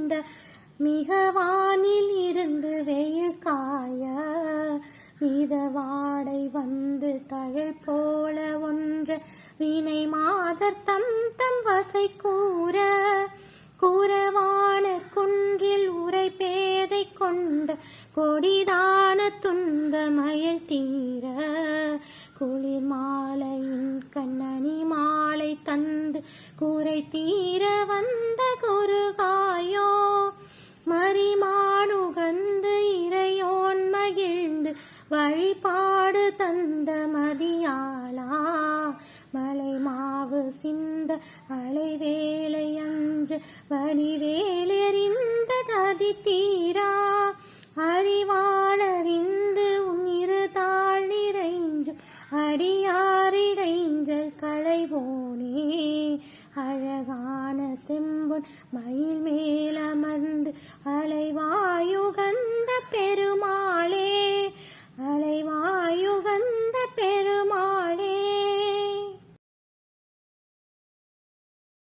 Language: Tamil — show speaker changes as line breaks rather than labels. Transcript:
இந்த மிக வானில் இருந்து வெயில் காய மித வாடை வந்து தழல் போல ஒன்று வினை மாதர் தம் தம் வசை கூற கூறவான குன்றில் உரை பேதை கொண்ட கொடிதான துன்ப மயில் தீர குளிர் மாலையின் கண்ணனி மாலை தந்து கூரை தீர வந்த குருகாயோ மானுகந்து இறையோன் மகிழ்ந்து வழிபாடு தந்த மதியாலா மலை மாவு சிந்த அலைவேலை அஞ்சு வடிவேலெறிந்த கதி தீரா. அறிவாளறிந்து உயிர்தாள் நிறைஞ்சு அடியாரிடைஞ்சல் களைவோனே. அழகான செம்பொன் மயில் மேலமர்ந்து